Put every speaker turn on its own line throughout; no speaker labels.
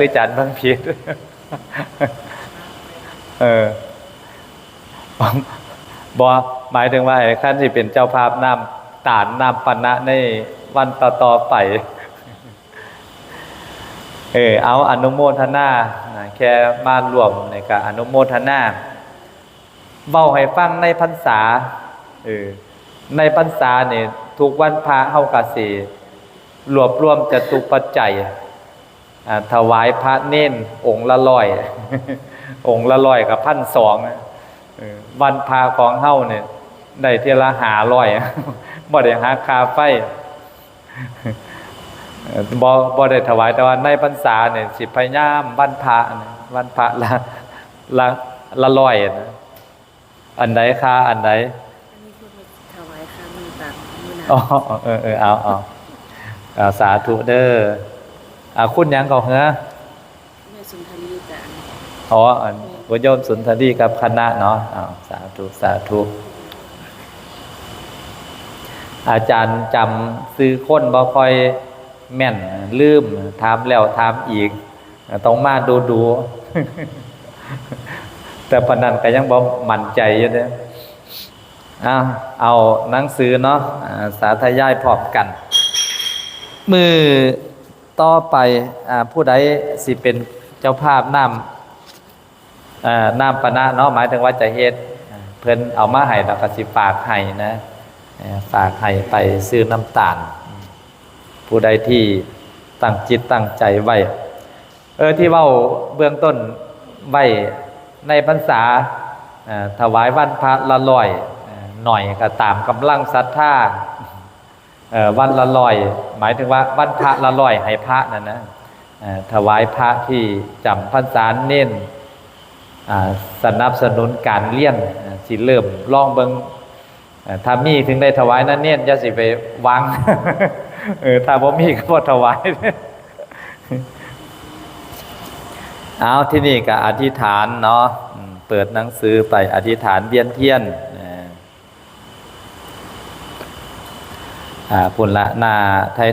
คือจันทร์บางพีดเออบอหมายถึงว่าขั้นที่เป็นเจ้าภาพนำตานนำปนะในวันต่อต่อไปเออเอาอนุโมทนาแค่มารวมในการอนุโมทนาเบาให้ฟังในพรรษาเออในพรรษาเนี่ยทุกวันพระเฮากะสีรวบรวมจะตุปัจจัย ถวายพระเน้นองค์ละร้อย องค์ละร้อยกับพันสองเออวันพาของเฮาเนี่ยได้เทยละหาร้อยบ่ได้หาคาไฟเอ่อบ่บ่ได้ถวายแต่ว่าในพรรษาเนี่ยสิพยายามวันพระเนี่ยวันพระละละละร้อยนะอันใดค่าอันใด
อันนี้คือไปถวายค่ามือตักมือหนา
อ๋อเออเออเอาเอาเอาสาธุเด้อ อ่าคุณหยังก็เหรอ
แม่สุนทรีกับอัน
อ๋ออันวโยมสุนทรีกับคณะเนาะอ้าวสาธุสาธุอาจารย์จำซื้อคนบ่ค่อยแม่นลืมถามแล้วถามอีก ต้องมาดูดู แต่ปานนันก็ยังบ่มั่นใจอยู่เด้อเอาเอาหนังสือเนาะอ่าสาธยายพร้อมกัน มือ ต่อไปอผู้ใดสิเป็นเจ้าภาพนำน้ำปะนะเนาะหมายถึงว่าจะเฮ็ดเพิ่นเอามาให้แล้วก็สิฝากให้นะฝากให้ไปซื้อน้ำตาล ผู้ใดที่ตั้งจิตตั้งใจไว้เออที่เว้าเบื้องต้นไว้ในพรรษาถวายวันพระละร้อยหน่อยก็ตามกำลังศรัทธา วันละร้อย หมายถึงว่าวันพระละร้อยให้พระนั่นนะถวายพระที่จำพรรษาเน้นอ่าสนับสนุนการเลี้ยนสิเริ่มล่องเบิงถ้ามีถึงได้ถวายนั่นเน้นอย่าสิไปวางเออถ้าบ่มีก็บ่ถวายเอาที่นี่ก็อธิษฐานเนาะเปิดหนังสือไปอธิษฐานเวียนเทียนนะ อ่าพุ่นละหน้า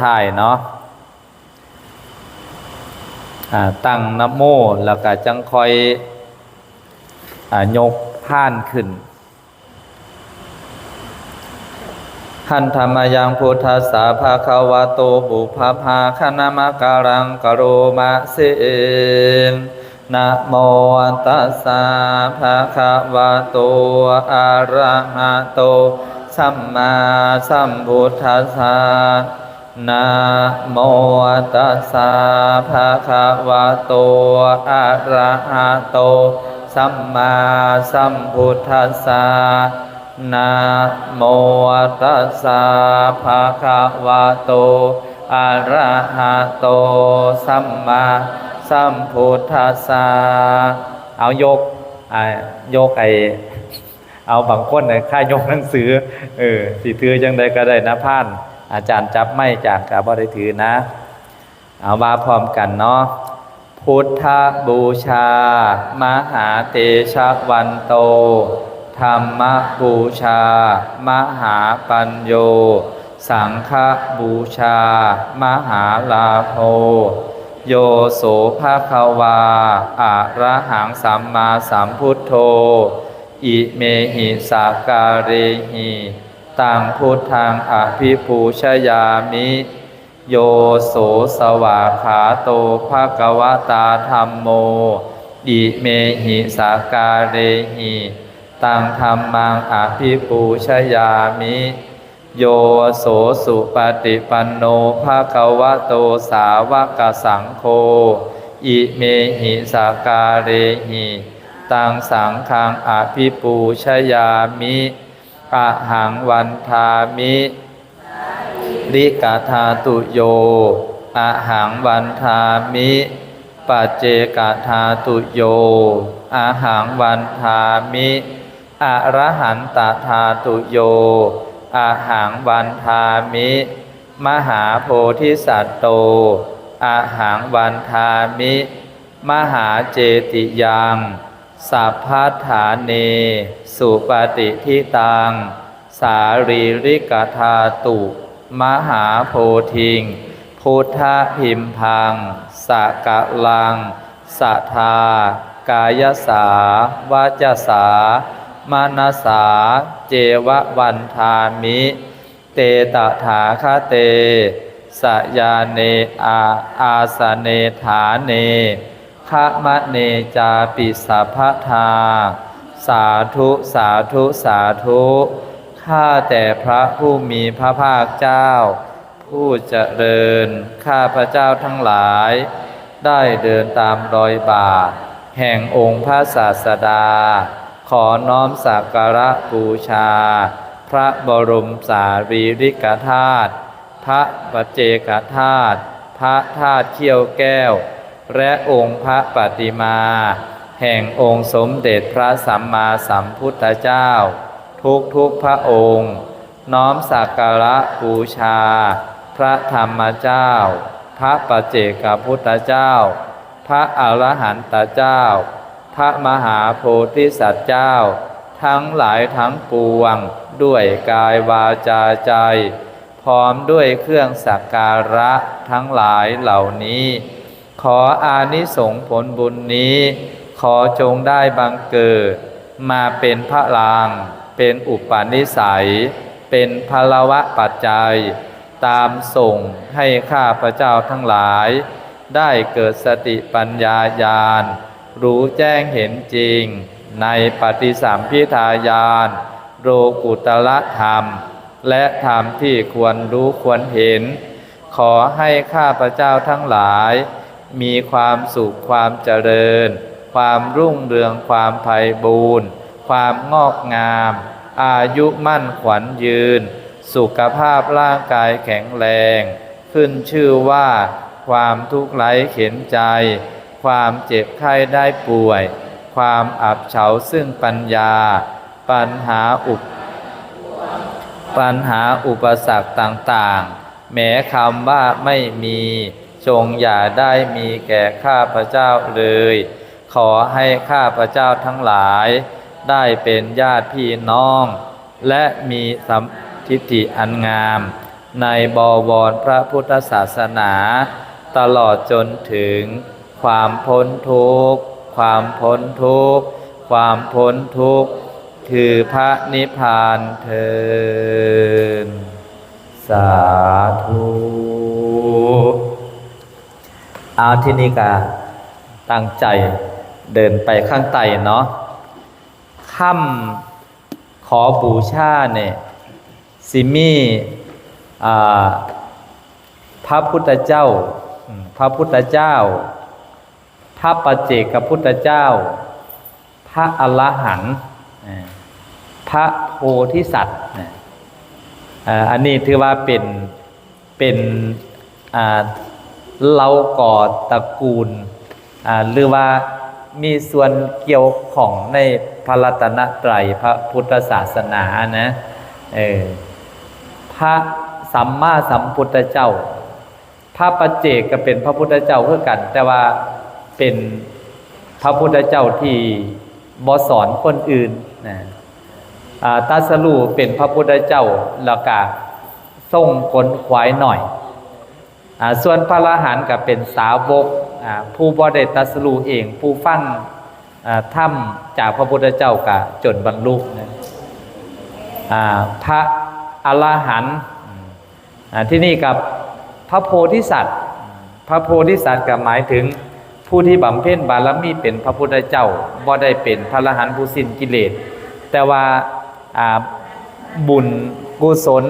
ท้ายๆเนาะอ่าตั้งนโมแล้วก็จังคอยอ่ายกผ่านขึ้นหันธรรมยังพุทธสสะภะคะวะโตบุพพาคณามการังกโรมาเสนนะโมตัสสะภะคะวะโตอะระหะโต สัมมาสัมพุทธัสสะนะโมตัสสะภะคะวะโต อะระหะโต สัมมาสัมพุทธัสสะนะโมตัสสะภะคะวะโต อะระหะโต สัมมาสัมพุทธัสสะเอายกอ่ายกไอ เอาบางคนเนี่ยค่ายยกหนังสือเออสิถือจังใดก็ได้นะพ่าน อาจารย์จับไม่จากกาบ่ได้ถือนะ เอามาพร้อมกันเนาะพุทธบูชา มหาเตชะวันโต ธรรมบูชา มหาปัญโย สังฆบูชา มหาลาโภโยโสภาควาอะระหังสัมมาสัมพุทโธ อิเมหิสาการเรหิตังพุทธังอภิปูชยามิ โยโสสวาขาโตภะกวตาธรรมโม อิเมหิสาการเรหิตังธรรมังอภิปูชยามิ โยโสสุปฏิปันโนภะควโตสาวกสังโฆอิเมหิสาการเรหิ ตังสังฆังอภิปูชยามิอะหังวันทามิลิกาธาตุโยอะหังวันทามิปัจเจกธาตุโยอะหังวันทามิอะระหันตธาตุโยอะหังวันทามิ มหาโพธิสัตโตอะหังวันทามิ มหาเจติยัง สัพพัฏฐาเน สุปฏิทิตัง สารีริกธาตุ มหาโพธิง พุทธพิมพังสะกะลัง สัทธากายสาวาจสามานสา เจวะวันทามิ เตตถาคเต สยาเนอาอาสเนฐาเน ขะมะเนจาปิสัพพทา สาธุสาธุสาธุข้าแต่พระผู้มีพระภาคเจ้า ผู้เจริญข้าพระเจ้าทั้งหลาย ได้เดินตามรอยบาทแห่งองค์พระศาสดา ขอน้อมสักการะบูชา พระบรมสารีริกธาตุพระปัจเจกธาตุพระธาตุเขี้ยวแก้ว และองค์พระปฏิมา แห่งองค์สมเด็จพระสัมมาสัมพุทธเจ้า ทุกทุกพระองค์ น้อมสักการะบูชา พระธรรมเจ้า พระปัจเจกพุทธเจ้า พระอรหันตเจ้า พระมหาโพธิสัตว์เจ้า ทั้งหลายทั้งปวง ด้วยกายวาจาใจ พร้อมด้วยเครื่องสักการะทั้งหลายเหล่านี้ ขออานิสงส์ผลบุญนี้ ขอจงได้บังเกิด มาเป็นพระลาง เป็นอุปนิสัย เป็นพลวะปัจจัย ตามส่งให้ข้าพระเจ้าทั้งหลาย ได้เกิดสติปัญญาญาณ รู้แจ้งเห็นจริง ในปฏิสัมพิทาญาณโรกุตละธรรม และธรรมที่ควรรู้ควรเห็น ขอให้ข้าพระเจ้าทั้งหลาย มีความสุขความเจริญ ความรุ่งเรืองความไพบูรณ์ความงอกงาม อายุมั่นขวัญยืน สุขภาพร่างกายแข็งแรง ขึ้นชื่อว่า ความทุกข์ไร้เข็นใจ ความเจ็บไข้ได้ป่วย ความอับเฉาซึ่งปัญญา ปัญหาอุปปัญหาอุปสรรคต่างๆ แม้คำว่าไม่มี จงอย่าได้มีแก่ข้าพระเจ้าเลย ขอให้ข้าพระเจ้าทั้งหลาย ได้เป็นญาติพี่น้อง และมีสัมทิฏฐิอันงาม ในบวรพระพุทธศาสนา ตลอดจนถึง ความพ้นทุกข์ ความพ้นทุกข์ ความพ้นทุกข์ คือพระนิพพานเทินสาธุ เอาที่นี่กาตั้งใจเดินไปข้างใต้เนาะค่ำขอบูชาเนี่ยสิมีพระพุทธเจ้า พระพุทธเจ้า พระปัจเจกพุทธเจ้า พระอรหันต์พระโพธิสัตว์อันนี้ถือว่าเป็นเป็นอ่า เราก่อตระกูลหรือว่ามีส่วนเกี่ยวของในพระรัตนตรัยพระพุทธศาสนานะเออพระสัมมาสัมพุทธเจ้า พระปัจเจกก็เป็นพระพุทธเจ้าเพื่อกัน แต่ว่าเป็นพระพุทธเจ้าที่บอสอนคนอื่นนะอ่าสรูเป็นพระพุทธเจ้าแล้วก็ส่งคนควายหน่อย ส่วนพระอรหันต์ก็เป็นสาวกผู้บ่ได้ตรัสรูเองผู้ฟังอ่าธรรมจากพระพุทธเจ้าก็จนบรรลุนะพระอรหันต์ที่นี่กับพระโพธิสัตว์ พระโพธิสัตว์ก็หมายถึงผู้ที่บำเพ็ญบารมีเป็นพระพุทธเจ้าบ่ได้เป็นพระอรหันต์ผู้สิ้นกิเลส แต่ว่าบุญกุศล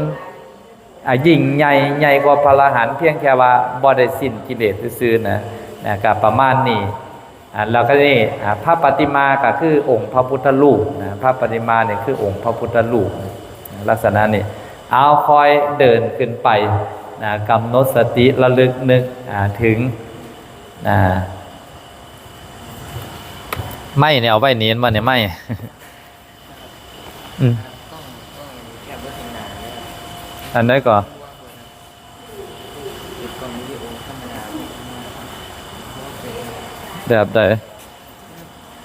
ยิ่งใหญ่ใหญ่กว่าพระอรหันต์เพียงแค่ว่าบ่ได้สิ้นกิเลสซื่อๆนะนะก็ประมาณนี้อ่าแล้วก็นี่อ่าพระปฏิมาก็คือองค์พระพุทธรูปนะพระปฏิมาเนี่ยคือองค์พระพุทธรูปลักษณะนี้เอาคอยเดินขึ้นไปนะกำหนดสติระลึกนึกถึงนะไม่เนี่ยเอาไว้เนียนมาเนี่ยไม่อืม
ต้องต้องแคบไว้ข้างหน้าเลย
อันได้ก่อน
ติดกล้องวิดีโอธรรมดา
แบบใด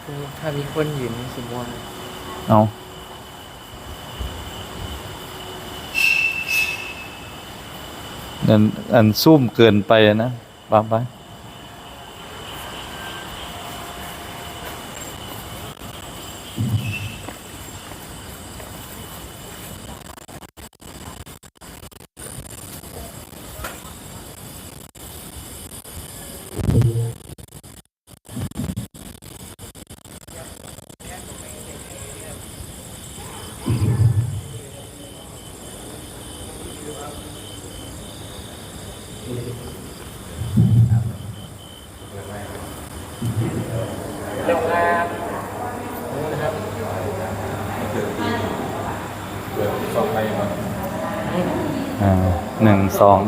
คือถ้ามีคนยืนสมมติ
เอาอันอันซุ่มเกินไปนะปาไป
เร็วครับนะครับ
อ่าหนึ่ง สอง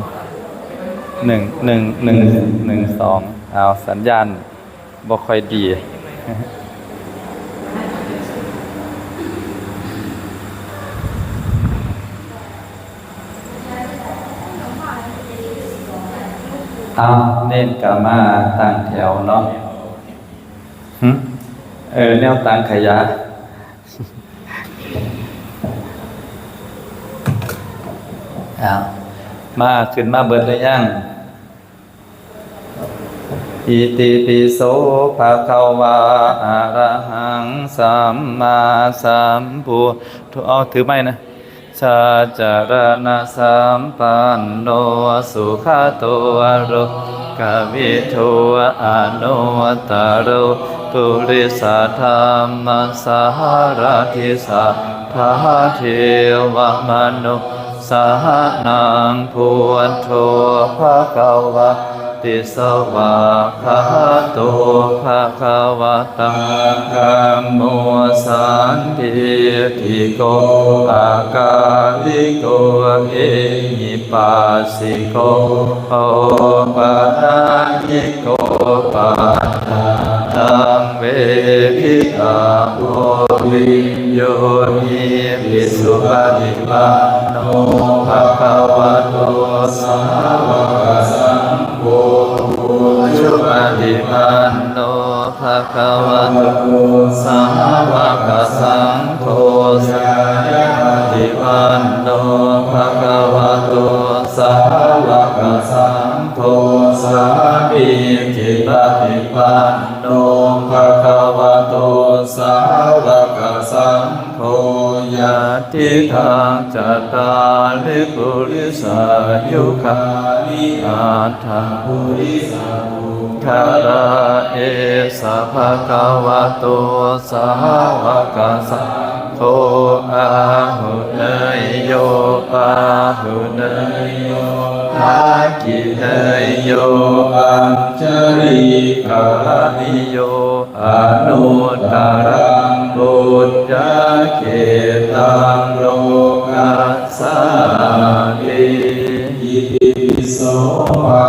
หนึ่งหนึ่งหนึ่งหนึ่งสองเอาสัญญาณบ่ค่อยดีเอาเน้นกามาตั้งแถวเนาะเออ แนวตั้งขยะเอา มาขึ้นมาเบิดหรือยังอิติปิโสภะคะวาอะระหังสัมมาสัมพุทโธเอาถือไม้นะชาจารณะสัมปันโนสุขโตวโรกาวิโทอนุวตโรปุริสัทธรรมสหรทิสัทธาเทวมนุ สหนังพุทโธภะคะวะติสวาคาโตภะคะวะตังธัมโมสันติทิโกอาการิโกเอหิปัสสิโกโอปะนายิโกปัฏฐาตังเวทิตาโอ วิญโยหิวิสุปฏิปันโนภะคะวะโต ภะคะวะโตสาวกสังโฆอาหุเนยโยอาหุเนยโยอากิเนยโยอัญชริกานิโยอนุตตรังบุญญาเขตังโลกัสสาติอิติปิโสภะ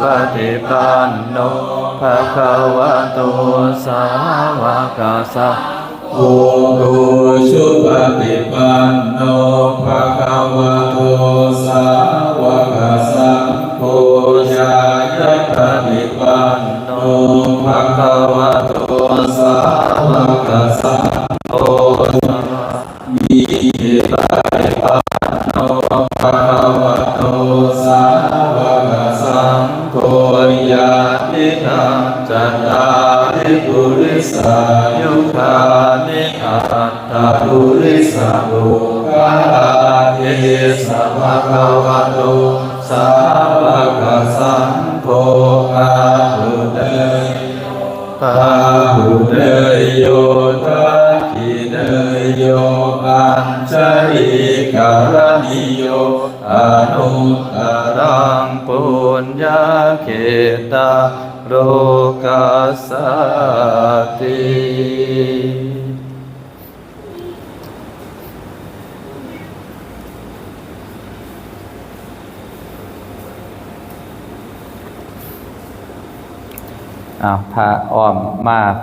ปฏิปันโนภะคะวะโตสาวกสังโอโกชุปฏิปันโนภะคะวะโตสาวกสังโฆญายะปฏิปันโนภะคะวะโตสาวกสัง สาบุคาเยสัพพะคะวะ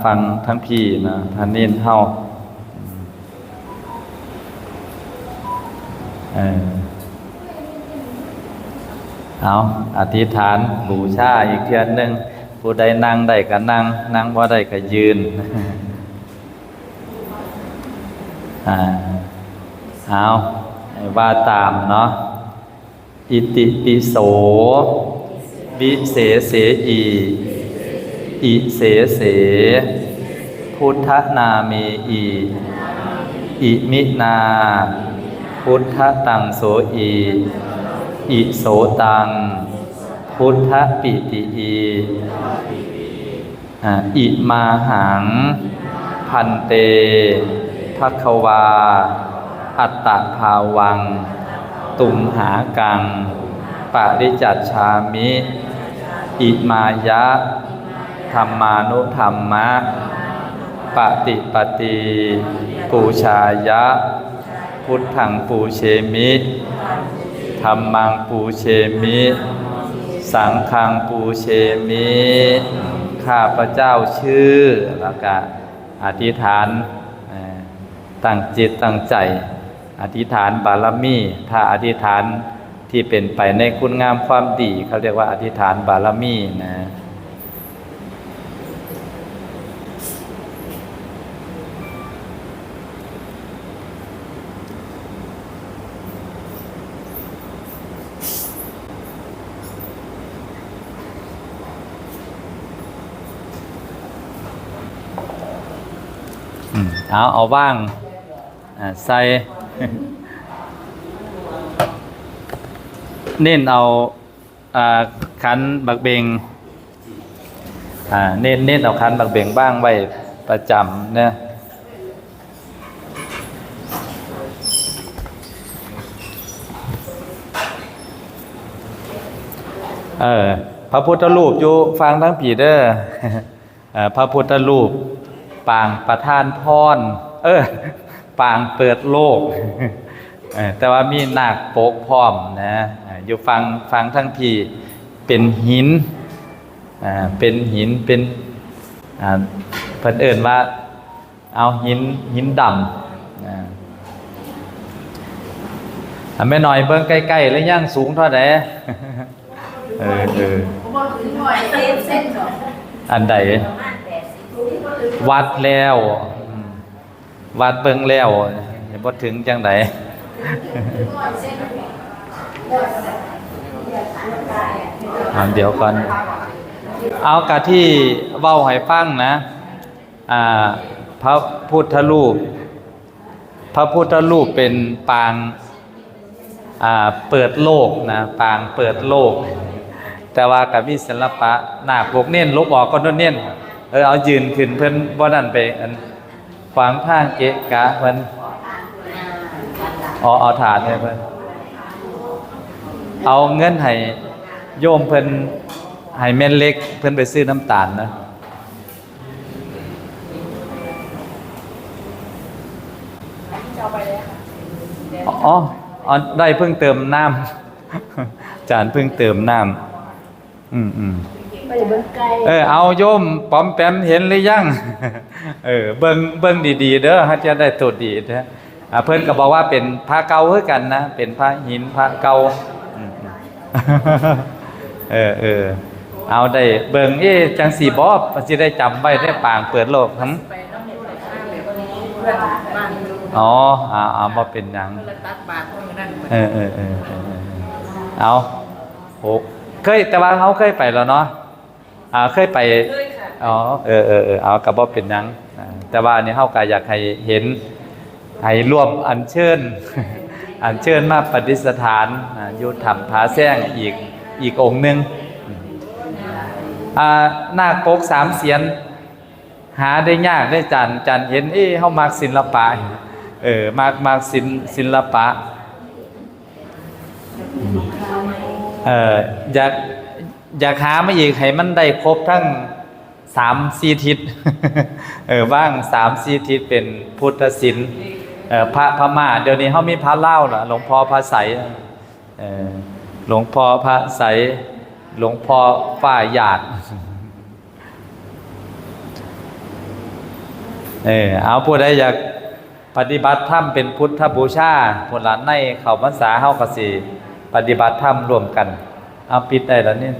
ฟังทั้งพี่นะพาเน้นเฮาเออเอาอธิษฐานบูชาอีกเทือนหนึ่งผู้ใดนั่งได้ก็นั่ง นั่งว่าได้ก็ยืนอ่าเอาว่าตามเนาะอิติปิโสวิเศเสอี อิเสเส พุทธนาเมอีอิมินา พุทธตังโสอีอิโสตัง พุทธปิติอีอิอิมาหัง พันเตภควา อัตตภาวัง ตุมหากังปริจัตชามิ อิมายะ ธรรมานุธรรมะ ปฏิปฏิปูชายะ พุทธังปูเชมิธรรมังปูเชมิ สังฆังปูเชมิ ข้าพระเจ้าชื่อแล้วก็อธิษฐานตั้งจิตตั้งใจ อธิษฐานบารมี ถ้าอธิษฐานที่เป็นไปในคุณงามความดีเขาเรียกว่าอธิษฐานบารมีนะ เอาเอาว่างใส่เน้นเอาคันบักเบงเน้นเน้นเอาคันบักเบงบ้างไว้ประจำเนี่ยเออพระพุทธรูปอยู่ฟังทั้งผีเด้อพระพุทธรูป ปางประทานพรเออปางเปิดโลกเออแต่ว่ามีนาคโปกพร้อมนะเอ่ออยู่ฟังฟังทั้งพี่เป็นหินอ่าเป็นหินเป็นอ่าเพิ่นเอิ่นว่าเอาหินหินดำอ่าอะแม่น้อยเบิ่งใกล้ๆแล้วย่างสูงเท่าใดเออเอออันใด วัดแล้วอืมวัดเบิ่งแล้วยังบ่ถึงจังไดอ่าเดี๋ยวก่อน เอากะที่เว้าให้ฟังนะ อ่า พระพุทธรูป พระพุทธรูปเป็นปาง อ่า เปิดโลกนะ ปางเปิดโลก แต่ว่ากับมีศิลปะหน้าปกเน้นลบออกก็โน่นเน้นเออเอายืนขึ้นเพิ่นบ่นั่นไปอันขวางทางเกะกะเพิ่นอ๋อเอาถาดให้เพิ่นเอาเงินให้โยมเพิ่นให้แม่นเล็กเพิ่นไปซื้อน้ำตาลนะอ๋ออ๋อได้เพิ่งเติมน้ำจานเพิ่งเติมน้ำอืมอืม
ไปเบิ่งไกล
เออเอาโยมปอมแปมเห็นหรือยังเออเบิ่งเบิ่งดีๆ เด้อฮะจะได้ตัวดีเด้ออ่าเพิ่นก็บอกว่าเป็นพระเก่าคือกันนะเป็นพระหินพระเก่าเออเออเอาได้เบิ่งเอ๊จังสีบ่สิได้จำไว้ได้ปางเปิดโลกหึ
ไปน้งเพื่อนบ้าน
อ๋ออ่าอ่าบ่เป็นหยัง
เอ
อเออเออเออเออเอาโหเคยแต่ว่าเขาเคยไปแล้วเนาะ อ่าเคยไป
เคยค่ะ
อ๋อเออเออเออเอากระบอกเป็นหยังอ่าแต่ว่าอันนี้เฮาก็อยากให้เห็นให้ร่วมอัญเชิญอัญเชิญมาปฏิสถานอ่าอยู่ถ้ำผาแซงอีกอีกองค์หนึงอ่านาคปกสามเสียน หาได้ยากได้จันจันเห็นเอ้เฮามักศิลปะเออมักมักศิลศิลปะเอ่ออยาก อยากหามาอีกให้มันได้ครบทั้งสามสี่ทิศเออว่างสามสี่ทิศเป็นพุทธศิลป์เออพระพม่าเดี๋ยวนี้เขามีพระเล่าเหรอหลวงพ่อพระใสยเออหลวงพ่อพระใสยหลวงพ่อฝ้ายหยาดเออเอาผู้ใดอยากปฏิบัติธรรมเป็นพุทธบูชาผลหลานในเขาพรรษาเฮากสิปฏิบัติธรรมรวมกัน เอาปิดได้แล้วเนี่ย